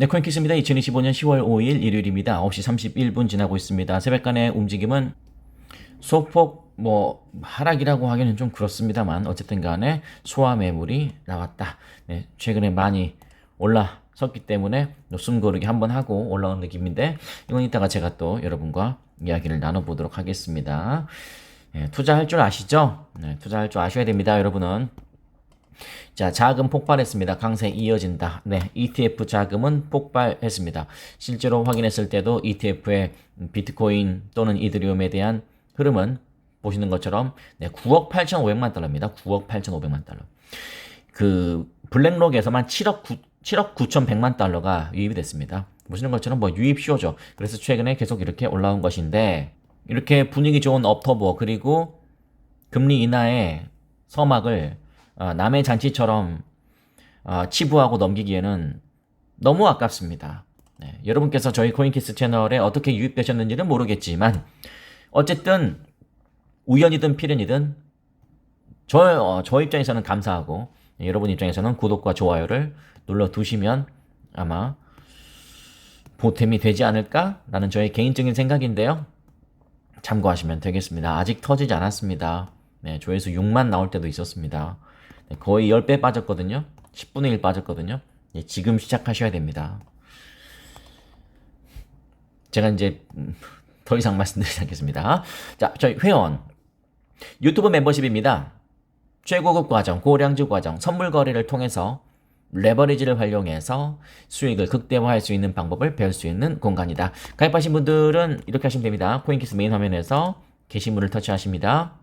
네, 코인키스입니다. 2025년 10월 5일 일요일입니다. 9시 31분 지나고 있습니다. 새벽간의 움직임은 소폭 뭐 하락이라고 하기는 좀 그렇습니다만 어쨌든 간에 소화 매물이 나왔다. 네, 최근에 많이 올라섰기 때문에 숨 고르기 한번 하고 올라온 느낌인데 이건 이따가 제가 또 여러분과 이야기를 나눠보도록 하겠습니다. 네, 투자할 줄 아시죠? 네, 투자할 줄 아셔야 됩니다, 여러분은. 자, 자금 폭발했습니다. 강세 이어진다. 네, ETF 자금은 폭발했습니다. 실제로 확인했을 때도 ETF의 비트코인 또는 이더리움에 대한 흐름은 보시는 것처럼 네, 9억 8,500만 달러입니다. 9억 8,500만 달러. 그 블랙록에서만 7억 9, 7억 9,100만 달러가 유입이 됐습니다. 보시는 것처럼 뭐 유입 쇼죠. 그래서 최근에 계속 이렇게 올라온 것인데 이렇게 분위기 좋은 업터보 그리고 금리 인하의 서막을 어, 남의 잔치처럼 어, 치부하고 넘기기에는 너무 아깝습니다. 네, 여러분께서 저희 코인키스 채널에 어떻게 유입되셨는지는 모르겠지만 어쨌든 우연이든 필연이든 저, 어, 저 입장에서는 감사하고 여러분 입장에서는 구독과 좋아요를 눌러 두시면 아마 보탬이 되지 않을까라는 저의 개인적인 생각인데요. 참고하시면 되겠습니다. 아직 터지지 않았습니다. 네, 조회수 6만 나올 때도 있었습니다. 네, 거의 10배 빠졌거든요. 10분의 1 빠졌거든요. 예, 지금 시작하셔야 됩니다. 제가 이제 음, 더 이상 말씀드리지 않겠습니다. 자, 저희 회원 유튜브 멤버십입니다. 최고급 과정, 고량주 과정, 선물 거래를 통해서 레버리지를 활용해서 수익을 극대화할 수 있는 방법을 배울 수 있는 공간이다. 가입하신 분들은 이렇게 하시면 됩니다. 코인키스 메인 화면에서 게시물을 터치하십니다.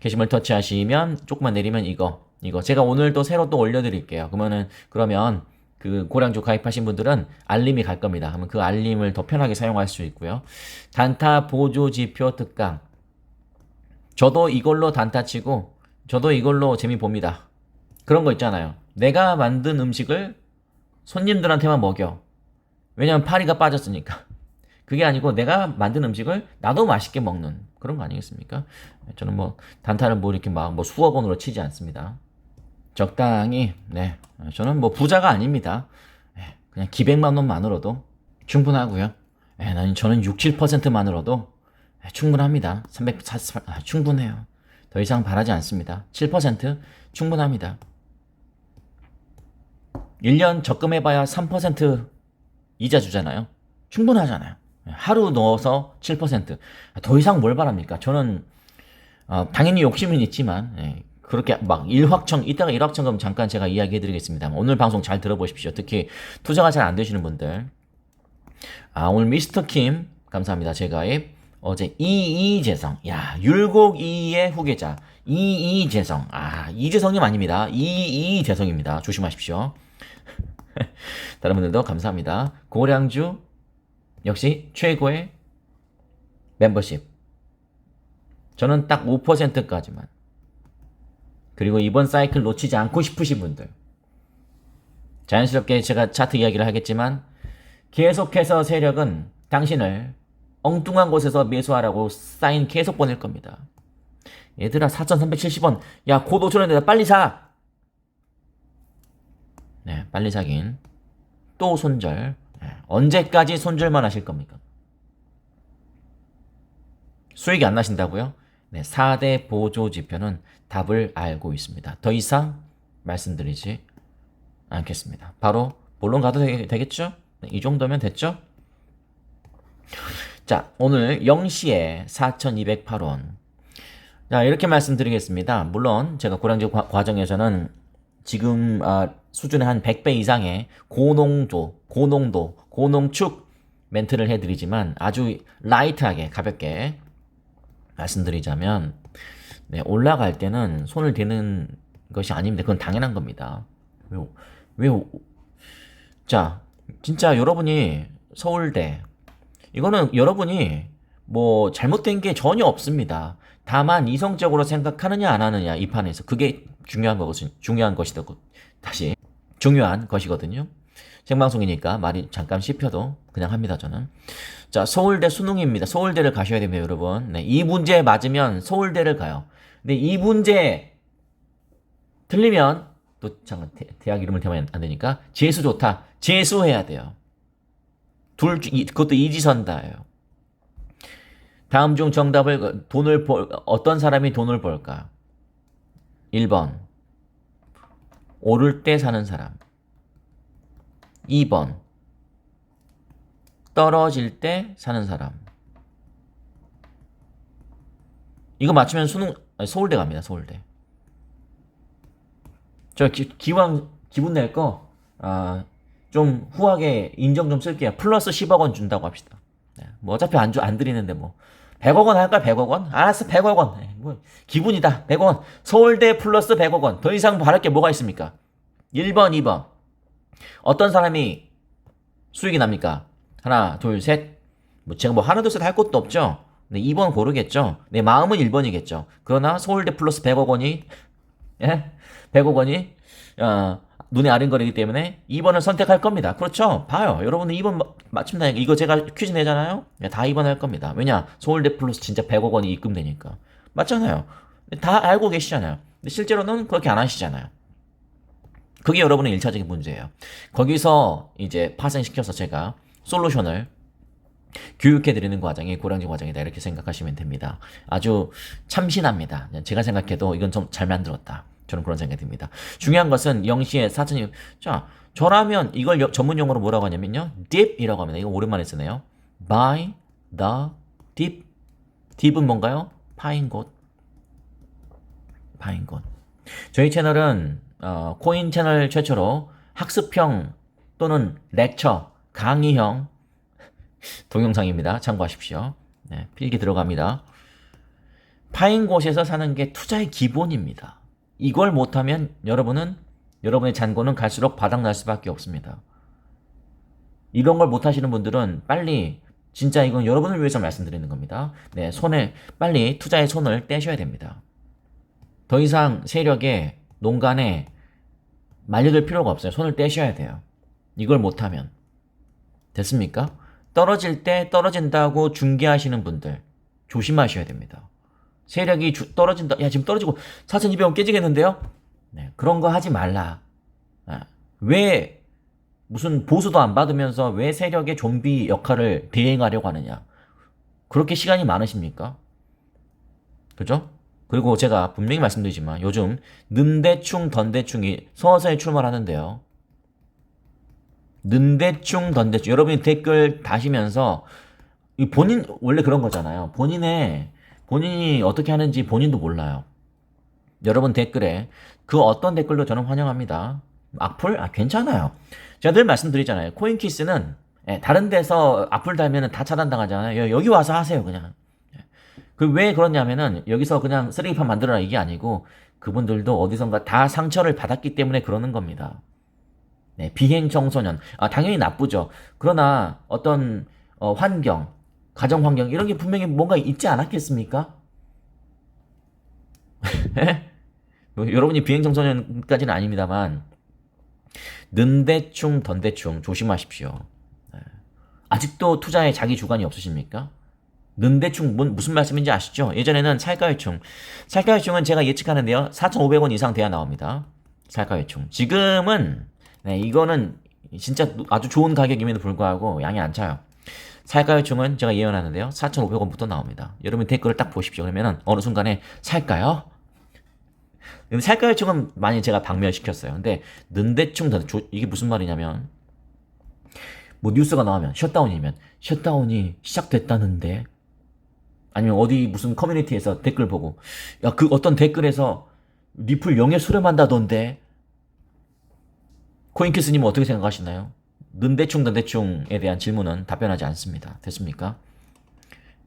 게시물 터치하시면 조금만 내리면 이거 이거 제가 오늘 또 새로 또 올려드릴게요. 그러면은 그러면 그 고량주 가입하신 분들은 알림이 갈 겁니다. 그러면 그 알림을 더 편하게 사용할 수 있고요. 단타 보조 지표 특강. 저도 이걸로 단타 치고 저도 이걸로 재미 봅니다. 그런 거 있잖아요. 내가 만든 음식을 손님들한테만 먹여. 왜냐면 파리가 빠졌으니까. 그게 아니고 내가 만든 음식을 나도 맛있게 먹는 그런 거 아니겠습니까? 저는 뭐 단타를 뭐 이렇게 막 뭐 수억 원으로 치지 않습니다. 적당히 네 저는 뭐 부자가 아닙니다. 예, 그냥 기백만 원만으로도 충분하고요. 예, 나는 저는 6, 7%만으로도 예, 충분합니다. 340 아, 충분해요. 더 이상 바라지 않습니다. 7% 충분합니다. 1년 적금해봐야 3% 이자 주잖아요. 충분하잖아요. 하루 넣어서 7%더 이상 뭘 바랍니까? 저는 어, 당연히 욕심은 있지만 예, 그렇게 막 일확청 이따가 일확천금 잠깐 제가 이야기해드리겠습니다. 오늘 방송 잘 들어보십시오. 특히 투자가 잘 안 되시는 분들. 아 오늘 미스터 킴 감사합니다. 제 가입 어제 이이재성 야 율곡 이의 후계자 이이재성 아 이재성님 아닙니다. 이이재성입니다. 조심하십시오. 다른 분들도 감사합니다. 고량주 역시 최고의 멤버십. 저는 딱 5%까지만. 그리고 이번 사이클 놓치지 않고 싶으신 분들. 자연스럽게 제가 차트 이야기를 하겠지만 계속해서 세력은 당신을 엉뚱한 곳에서 매수하라고 사인 계속 보낼 겁니다. 얘들아 4,370원 야 곧 5천원이다 빨리 사! 네 빨리 사긴 또 손절 네, 언제까지 손절만 하실 겁니까? 수익이 안 나신다고요? 네, 4대 보조 지표는 답을 알고 있습니다. 더 이상 말씀드리지 않겠습니다. 바로 본론 가도 되, 겠죠 네, 이 정도면 됐죠? 자, 오늘 0시에 4,208원. 자, 이렇게 말씀드리겠습니다. 물론 제가 고량주 과정에서는 지금 아, 수준의 한 100배 이상의 고농도, 고농도, 고농축 멘트를 해드리지만 아주 라이트하게 가볍게 말씀드리자면 네, 올라갈 때는 손을 대는 것이 아닙니다. 그건 당연한 겁니다. 왜, 왜, 자, 진짜 여러분이 서울대, 이거는 여러분이 뭐 잘못된 게 전혀 없습니다. 다만 이성적으로 생각하느냐 안 하느냐 이 판에서 그게 중요한 것은 중요한 것이다. 다시 중요한 것이거든요. 생방송이니까 말이 잠깐 씹혀도 그냥 합니다, 저는. 자, 서울대 수능입니다. 서울대를 가셔야 됩니다, 여러분. 네, 이 문제 맞으면 서울대를 가요. 근데 이 문제 틀리면 또 잠깐 대, 학 이름을 대면 안 되니까 재수 좋다. 재수해야 돼요. 둘, 그것도 이지선다예요. 다음 중 정답을 돈을 벌 어떤 사람이 돈을 벌까? 1번. 오를 때 사는 사람. 2번. 떨어질 때 사는 사람. 이거 맞추면 수능 아니, 서울대 갑니다 서울대. 저 기, 기왕 기분 낼거 아, 좀 후하게 인정 좀 쓸게요. 플러스 10억 원 준다고 합시다. 네, 뭐 어차피 안, 주, 안 드리는데 뭐. 100억 원 할까 100억 원? 알았어 100억 원. 네, 뭐 기분이다 100억 원 서울대 플러스 100억 원 더 이상 바랄 게 뭐가 있습니까 1번 2번 어떤 사람이 수익이 납니까 하나 둘 셋 뭐 제가 뭐 하나 둘 셋 할 것도 없죠 네, 2번 고르겠죠 내 마음은 1번이겠죠 그러나 서울대 플러스 100억 원이 예? 100억 원이 어, 눈에 아른거리기 때문에 2번을 선택할 겁니다. 그렇죠? 봐요. 여러분들 2번 마- 맞춘다니까. 이거 제가 퀴즈 내잖아요? 네, 다 2번 할 겁니다. 왜냐? 서울대 플러스 진짜 100억 원이 입금되니까. 맞잖아요. 다 알고 계시잖아요. 근데 실제로는 그렇게 안 하시잖아요. 그게 여러분의 1차적인 문제예요. 거기서 이제 파생시켜서 제가 솔루션을 교육해드리는 과정이 고량주 과정이다 이렇게 생각하시면 됩니다. 아주 참신합니다. 제가 생각해도 이건 좀 잘 만들었다. 저는 그런 생각이 듭니다. 중요한 것은 영시의 사전이 자 저라면 이걸 여- 전문 용어로 뭐라고 하냐면요, dip이라고 합니다. 이거 오랜만에 쓰네요. by the dip. dip은 뭔가요? 파인 곳. 파인 곳. 저희 채널은 어, 코인 채널 최초로 학습형 또는 렉처, 강의형 동영상입니다. 참고하십시오. 네, 필기 들어갑니다. 파인 곳에서 사는 게 투자의 기본입니다. 이걸 못하면 여러분은 여러분의 잔고는 갈수록 바닥날 수밖에 없습니다. 이런 걸 못하시는 분들은 빨리 진짜 이건 여러분을 위해서 말씀드리는 겁니다. 네, 손에 빨리 투자의 손을 떼셔야 됩니다. 더 이상 세력에 농간에 말려들 필요가 없어요. 손을 떼셔야 돼요. 이걸 못하면 됐습니까? 떨어질 때 떨어진다고 중계하시는 분들 조심하셔야 됩니다. 세력이 주- 떨어진다. 야 지금 떨어지고 4,200원 깨지겠는데요? 네, 그런 거 하지 말라. 아, 왜 무슨 보수도 안 받으면서 왜 세력의 좀비 역할을 대행하려고 하느냐? 그렇게 시간이 많으십니까? 그죠? 그리고 제가 분명히 말씀드리지만 요즘 는대충 던대충이 서서히 출몰하는데요. 는대충 던대충 여러분이 댓글 다시면서 이 본인 원래 그런 거잖아요. 본인의 본인이 어떻게 하는지 본인도 몰라요. 여러분 댓글에 그 어떤 댓글도 저는 환영합니다. 악플? 아, 괜찮아요. 제가 늘 말씀드리잖아요. 코인키스는 예, 다른 데서 악플 달면 다 차단당하잖아요. 여- 여기 와서 하세요, 그냥. 그 왜 그러냐면은 여기서 그냥 쓰레기판 만들어라 이게 아니고 그분들도 어디선가 다 상처를 받았기 때문에 그러는 겁니다. 네, 비행 청소년. 아, 당연히 나쁘죠. 그러나 어떤 어, 환경, 가정 환경 이런 게 분명히 뭔가 있지 않았겠습니까? 뭐, 여러분이 비행 청소년까지는 아닙니다만 는대충 던대충 조심하십시오. 네. 아직도 투자에 자기 주관이 없으십니까? 는대충 뭔- 무슨 말씀인지 아시죠? 예전에는 살가유충. 살가유충은 제가 예측하는데요. 4,500원 이상 돼야 나옵니다. 살가유충. 지금은 네, 이거는 진짜 아주 좋은 가격임에도 불구하고 양이 안 차요. 살까요충은 제가 예언하는데요. 4,500원부터 나옵니다. 여러분 댓글을 딱 보십시오. 그러면은 어느 순간에 살까요? 근데 살까요충은 많이 제가 박멸시켰어요. 근데 는대충 이게 무슨 말이냐면 뭐 뉴스가 나오면 셧다운이면 셧다운이 시작됐다는데 아니면 어디 무슨 커뮤니티에서 댓글 보고 야 그 어떤 댓글에서 리플 영에 수렴한다던데 코인키스님은 어떻게 생각하시나요? 는대충 던대충에 대한 질문은 답변하지 않습니다. 됐습니까?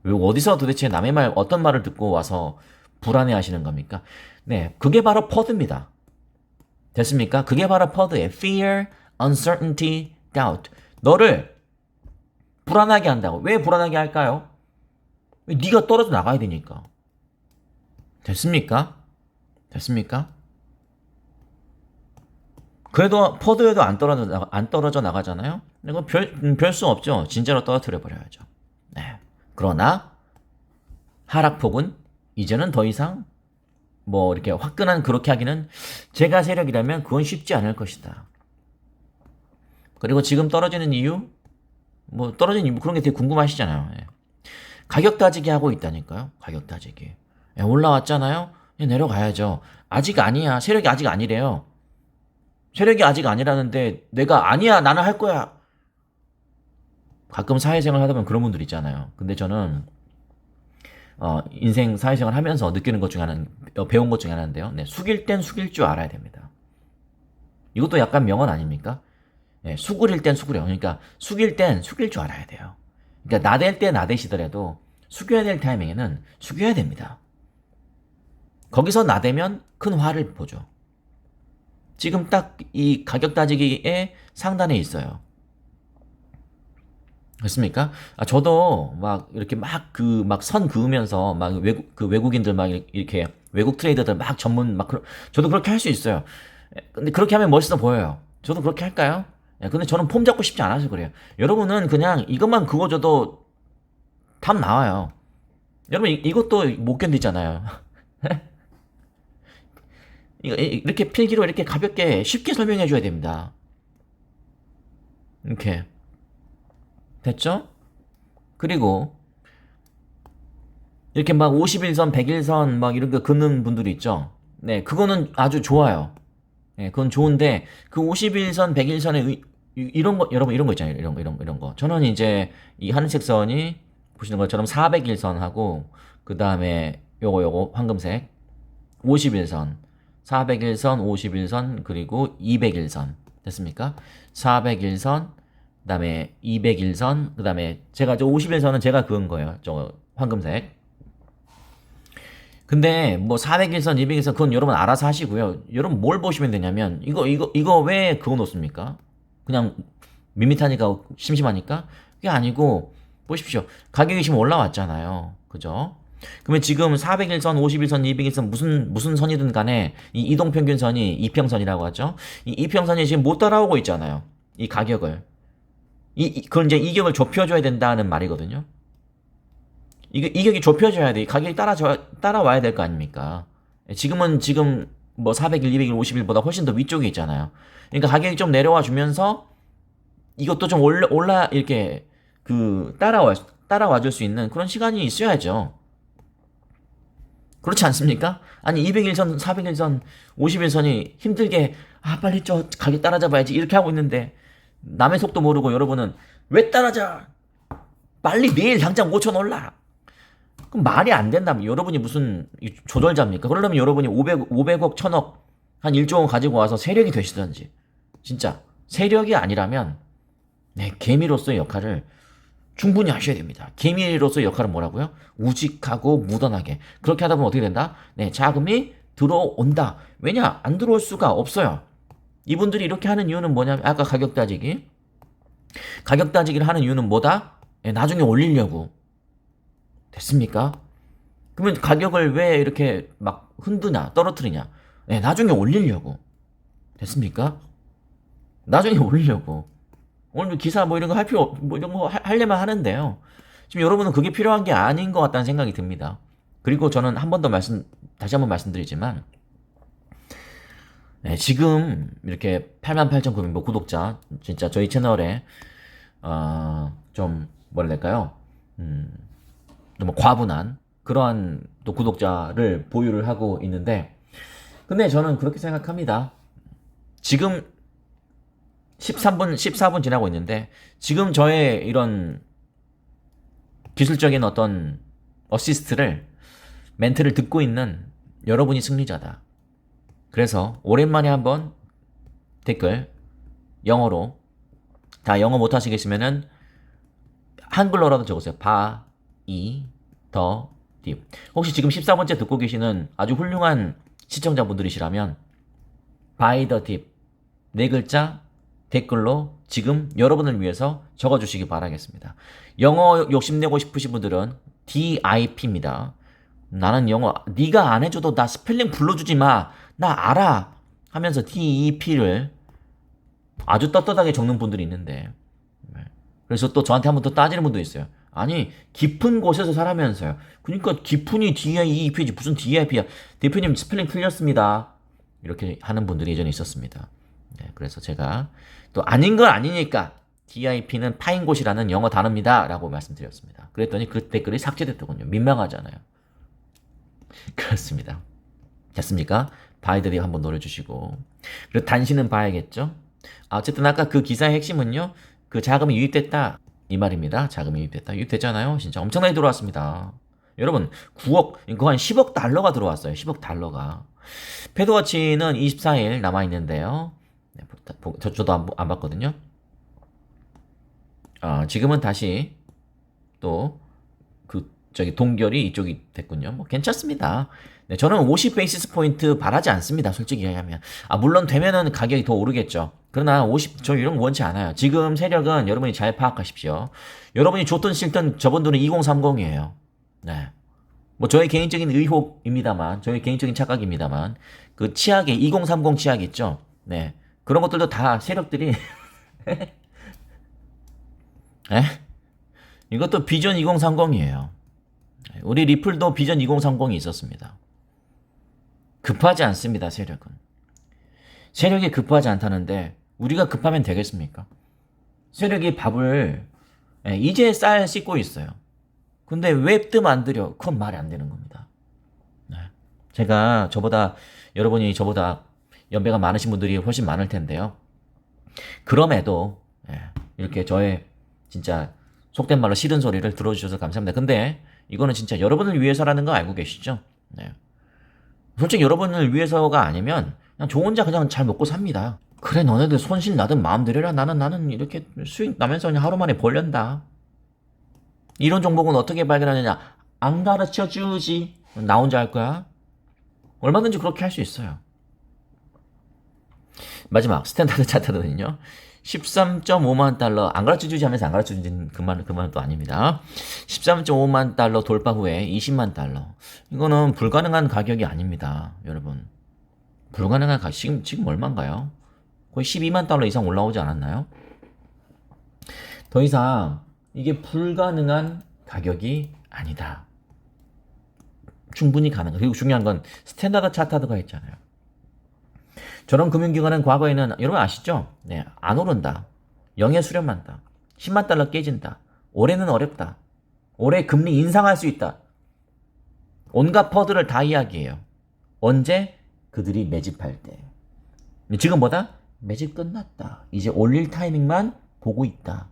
왜 어디서 도대체 남의 말 어떤 말을 듣고 와서 불안해 하시는 겁니까? 네, 그게 바로 퍼드입니다. 됐습니까? 그게 바로 퍼드의 fear, uncertainty, doubt. 너를 불안하게 한다고. 왜 불안하게 할까요? 왜 네가 떨어져 나가야 되니까. 됐습니까? 됐습니까? 그래도 퍼드에도 안 떨어져 나가, 안 떨어져 나가잖아요. 이거 별별 수 없죠. 진짜로 떨어뜨려 버려야죠. 네. 그러나 하락폭은 이제는 더 이상 뭐 이렇게 화끈한 그렇게 하기는 제가 세력이라면 그건 쉽지 않을 것이다. 그리고 지금 떨어지는 이유? 뭐 떨어지는 이유 그런 게 되게 궁금하시잖아요. 예. 가격 따지기 하고 있다니까요. 가격 따지기. 예, 올라왔잖아요. 예, 내려가야죠. 아직 아니야. 세력이 아직 아니래요. 세력이 아직 아니라는데 내가 아니야. 나는 할 거야. 가끔 사회생활 하다 보면 그런 분들 있잖아요. 근데 저는 어, 인생 사회생활 하면서 느끼는 것 중에 하나는 어, 배운 것 중에 하나인데요. 네, 숙일 땐 숙일 줄 알아야 됩니다. 이것도 약간 명언 아닙니까? 네, 수그릴 땐 수그려. 그러니까 숙일 땐 숙일 줄 알아야 돼요. 그러니까 나댈 때 나대시더라도 숙여야 될 타이밍에는 숙여야 됩니다. 거기서 나대면 큰 화를 보죠. 지금 딱 이 가격 따지기의 상단에 있어요. 됐습니까? 아, 저도 막 이렇게 막 그 막 선 그으면서 막 외국 그 외국인들 막 이렇게 외국 트레이더들 막 전문 막 그런 저도 그렇게 할 수 있어요. 예, 근데 그렇게 하면 멋있어 보여요. 저도 그렇게 할까요? 예, 근데 저는 폼 잡고 싶지 않아서 그래요. 여러분은 그냥 이것만 그어줘도 답 나와요. 여러분 이, 이것도 못 견디잖아요. 이렇게 필기로 이렇게 가볍게 쉽게 설명해 줘야 됩니다. 이렇게 됐죠? 그리고 이렇게 막 51선, 101선 막거 긋는 분들이 있죠. 네, 그거는 아주 좋아요. 네, 그건 좋은데 그 51선, 101선에 이런 거 여러분 이런 거 있잖아요. 이런 거 이런 거 이런 거. 저는 이제 이 하늘색 선이 보시는 것처럼 401선하고 그다음에 요거 요거 황금색 51선, 401선, 51선 그리고 201선 됐습니까? 401선 그 다음에 201선 그 다음에 제가 저 51선은 제가 그은 거예요. 저 황금색. 근데 뭐 401선, 201선 그건 여러분 알아서 하시고요. 여러분 뭘 보시면 되냐면 이거 이거 이거 왜 그거 놓습니까? 그냥 밋밋하니까 심심하니까 그게 아니고 보십시오. 가격이 지금 올라왔잖아요. 그죠? 그러면 지금 401선, 51선, 201선 무슨 무슨 선이든 간에 이 이동 평균선이 이평선이라고 하죠. 이 이평선이 지금 못 따라오고 있잖아요. 이 가격을. 이, 이 그걸 이제 이격을 좁혀줘야 된다는 말이거든요. 이게 이격이 좁혀져야 돼. 가격이 따라줘 따라와야 될 거 아닙니까? 지금은 지금 뭐 400일, 200일, 50일보다 훨씬 더 위쪽에 있잖아요. 그러니까 가격이 좀 내려와 주면서 이것도 좀 올라 올라 이렇게 그 따라와 따라와 줄 수 있는 그런 시간이 있어야죠. 그렇지 않습니까? 아니 200일선, 400일선, 50일선이 힘들게 아 빨리 저 가격 따라잡아야지 이렇게 하고 있는데 남의 속도 모르고 여러분은 왜 따라잡아? 빨리 내일 당장 5천 올라. 그럼 말이 안 된다면 여러분이 무슨 이 조절자입니까? 그러려면 여러분이 500, 500억, 1000억, 한 1조 원 가지고 와서 세력이 되시든지. 진짜. 세력이 아니라면, 네, 개미로서의 역할을 충분히 하셔야 됩니다. 개미로서의 역할은 뭐라고요? 우직하고 무던하게. 그렇게 하다 보면 어떻게 된다? 네, 자금이 들어온다. 왜냐? 안 들어올 수가 없어요. 이분들이 이렇게 하는 이유는 뭐냐면, 아까 가격 따지기. 가격 따지기를 하는 이유는 뭐다? 예, 나중에 올리려고. 됐습니까? 그러면 가격을 왜 이렇게 막 흔드냐, 떨어뜨리냐? 예, 나중에 올리려고. 됐습니까? 나중에 올리려고. 오늘 기사 뭐 이런 거 할 필요, 없- 뭐 이런 거 하- 하려면 하는데요. 지금 여러분은 그게 필요한 게 아닌 것 같다는 생각이 듭니다. 그리고 저는 한 번 더 말씀, 다시 한 번 말씀드리지만, 네, 지금 이렇게 88,900뭐 구독자, 진짜 저희 채널에, 어, 좀, 될까요? 음, 너무 과분한 그러한 또 구독자를 보유를 하고 있는데, 근데 저는 그렇게 생각합니다. 지금 13분, 14분 지나고 있는데, 지금 저의 이런 기술적인 어떤 어시스트를, 멘트를 듣고 있는 여러분이 승리자다. 그래서 오랜만에 한번 댓글 영어로 다 영어 못 하시겠으면은 한글로라도 적으세요. 바, 이, 더, 딥. 혹시 지금 14번째 듣고 계시는 아주 훌륭한 시청자분들이시라면 바이 더 딥. 네 글자 댓글로 지금 여러분을 위해서 적어주시기 바라겠습니다. 영어 욕심내고 싶으신 분들은 DIP입니다. 나는 영어 네가 안 해줘도 나 스펠링 불러주지 마. 나 알아. 하면서 DEP를 아주 떳떳하게 적는 분들이 있는데 네. 그래서 또 저한테 한번 또 따지는 분도 있어요. 아니 깊은 곳에서 살아면서요. 그러니까 깊은이 DIEP지 무슨 DIP야. 대표님 스펠링 틀렸습니다. 이렇게 하는 분들이 예전에 있었습니다. 네, 그래서 제가 또 아닌 건 아니니까 DIP는 파인 곳이라는 영어 단어입니다. 라고 말씀드렸습니다. 그랬더니 그 댓글이 삭제됐더군요. 민망하잖아요. 그렇습니다. 됐습니까? 바이들이 한번 노려주시고. 그리고 단신은 봐야겠죠? 아, 어쨌든 아까 그 기사의 핵심은요. 그 자금이 유입됐다. 이 말입니다. 자금이 유입됐다. 유입됐잖아요. 진짜 엄청나게 들어왔습니다. 여러분, 9억, 이거 한 10억 달러가 들어왔어요. 10억 달러가. 패드워치는 24일 남아 있는데요. 네, 보- 보- 저, 저도 안, 보- 안 봤거든요. 아, 지금은 다시 또그 저기 동결이 이쪽이 됐군요. 뭐 괜찮습니다. 네, 저는 50 베이시스 포인트 바라지 않습니다. 솔직히 얘기하면. 아, 물론 되면은 가격이 더 오르겠죠. 그러나 50, 저 이런 거 원치 않아요. 지금 세력은 여러분이 잘 파악하십시오. 여러분이 좋든 싫든 저분들은 2030이에요. 네. 뭐 저의 개인적인 의혹입니다만, 저의 개인적인 착각입니다만, 그 치약에 2030 치약 있죠. 네. 그런 것들도 다 세력들이 에? 이것도 비전 2030이에요. 우리 리플도 비전 2030이 있었습니다. 급하지 않습니다, 세력은. 세력이 급하지 않다는데 우리가 급하면 되겠습니까? 세력이 밥을 예, 이제 쌀 씻고 있어요. 근데 왜 뜸 안 들여? 그건 말이 안 되는 겁니다. 네. 제가 저보다 여러분이 저보다 연배가 많으신 분들이 훨씬 많을 텐데요. 그럼에도 예, 이렇게 저의 진짜 속된 말로 싫은 소리를 들어주셔서 감사합니다. 근데 이거는 진짜 여러분을 위해서라는 거 알고 계시죠? 네. 솔직히 여러분을 위해서가 아니면 그냥 저 혼자 그냥 잘 먹고 삽니다. 그래 너네들 손실 나든 마음 들여라 나는 나는 이렇게 수익 나면서 그냥 하루 만에 벌련다. 이런 종목은 어떻게 발견하느냐? 안 가르쳐 주지. 나 혼자 할 거야. 얼마든지 그렇게 할 수 있어요. 마지막 스탠다드 차트는요. 13.5만 달러 안 가르쳐 주지 하면서 안 가르쳐 주는 그만 그만은 또 아닙니다. 13.5만 달러 돌파 후에 20만 달러. 이거는 불가능한 가격이 아닙니다, 여러분. 불가능한 가 지금 지금 얼마인가요? 거의 12만 달러 이상 올라오지 않았나요? 더 이상 이게 불가능한 가격이 아니다. 충분히 가능해. 그리고 중요한 건 스탠다드 차트가 있잖아요. 저런 금융기관은 과거에는 여러분 아시죠? 네, 안 오른다. 영에 수렴한다. 10만 달러 깨진다. 올해는 어렵다. 올해 금리 인상할 수 있다. 온갖 퍼드를 다 이야기해요. 언제? 그들이 매집할 때. 근데 지금 뭐다? 매집 끝났다. 이제 올릴 타이밍만 보고 있다.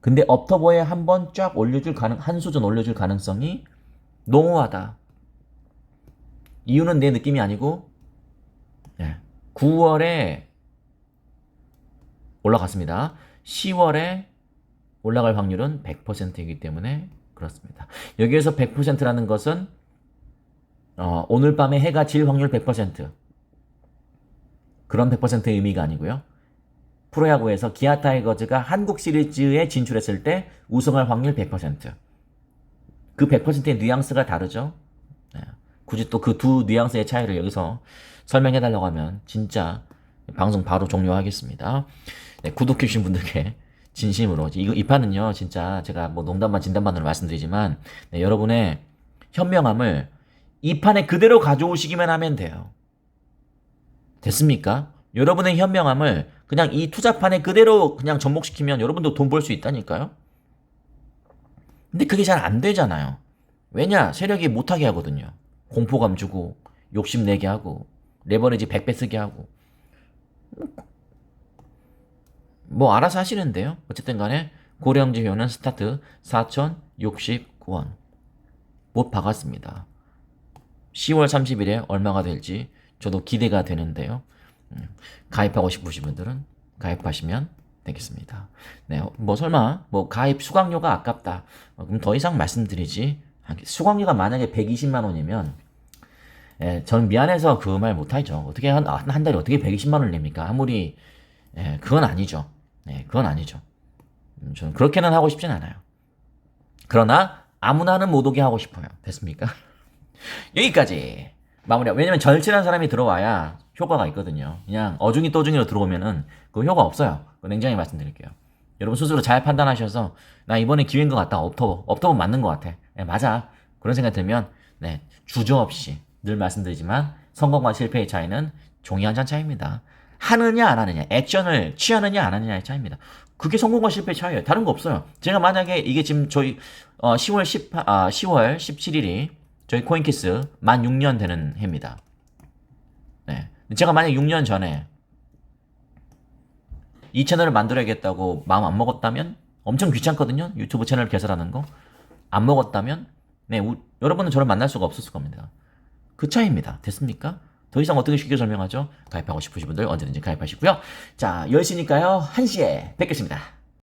근데 업터보에 한 번 쫙 올려줄 가능, 한 수준 올려줄 가능성이 농후하다. 이유는 내 느낌이 아니고, 예. 9월에 올라갔습니다. 10월에 올라갈 확률은 100%이기 때문에 그렇습니다. 여기에서 100%라는 것은 어, 오늘 밤에 해가 질 확률 100% 그런 100%의 의미가 아니고요. 프로야구에서 기아 타이거즈가 한국 시리즈에 진출했을 때 우승할 확률 100%. 그 100%의 뉘앙스가 다르죠. 네. 굳이 또 그 두 뉘앙스의 차이를 여기서 설명해 달라고 하면 진짜 방송 바로 종료하겠습니다. 네, 구독해 주신 분들께 진심으로 이거 이 판은요 진짜 제가 뭐 농담반 진담반으로 말씀드리지만 네, 여러분의 현명함을 이 판에 그대로 가져오시기만 하면 돼요. 됐습니까? 여러분의 현명함을 그냥 이 투자판에 그대로 그냥 접목시키면 여러분도 돈 벌 수 있다니까요. 근데 그게 잘 안 되잖아요. 왜냐? 세력이 못하게 하거든요. 공포감 주고 욕심내게 하고 레버리지 100배 쓰게 하고 뭐 알아서 하시는데요. 어쨌든 간에 고령지 효는 스타트 4,069원 못 박았습니다. 10월 30일에 얼마가 될지 저도 기대가 되는데요. 음, 가입하고 싶으신 분들은 가입하시면 되겠습니다. 네, 뭐 설마 뭐 가입 수강료가 아깝다. 어, 그럼 더 이상 말씀드리지. 수강료가 만약에 120만 원이면 예, 저는 미안해서 그 말 못하죠. 어떻게 한, 한 달에 어떻게 120만 원을 냅니까? 아무리 예, 그건 아니죠. 네, 그건 아니죠. 음, 저는 그렇게는 하고 싶진 않아요. 그러나 아무나는 못 오게 하고 싶어요. 됐습니까? 여기까지 마무리야. 왜냐면 절친한 사람이 들어와야 효과가 있거든요. 그냥 어중이 떠중이로 들어오면은 그 효과 없어요. 냉정히 말씀드릴게요. 여러분 스스로 잘 판단하셔서 나 이번에 기회인 것 같다. 업터버. 업터버 맞는 것 같아. 네, 맞아. 그런 생각 들면 네, 주저 없이 늘 말씀드리지만 성공과 실패의 차이는 종이 한 장 차이입니다. 하느냐 안 하느냐, 액션을 취하느냐 안 하느냐의 차이입니다. 그게 성공과 실패의 차이예요. 다른 거 없어요. 제가 만약에 이게 지금 저희 어, 10월 10 아, 10월 17일이 저희 코인키스 만 6년 되는 해입니다. 네. 제가 만약 6년 전에 이 채널을 만들어야겠다고 마음 안 먹었다면 엄청 귀찮거든요. 유튜브 채널 개설하는 거. 안 먹었다면 네, 우- 여러분은 저를 만날 수가 없었을 겁니다. 그 차이입니다. 됐습니까? 더 이상 어떻게 쉽게 설명하죠? 가입하고 싶으신 분들 언제든지 가입하시고요. 자, 10시니까요. 1시에 뵙겠습니다.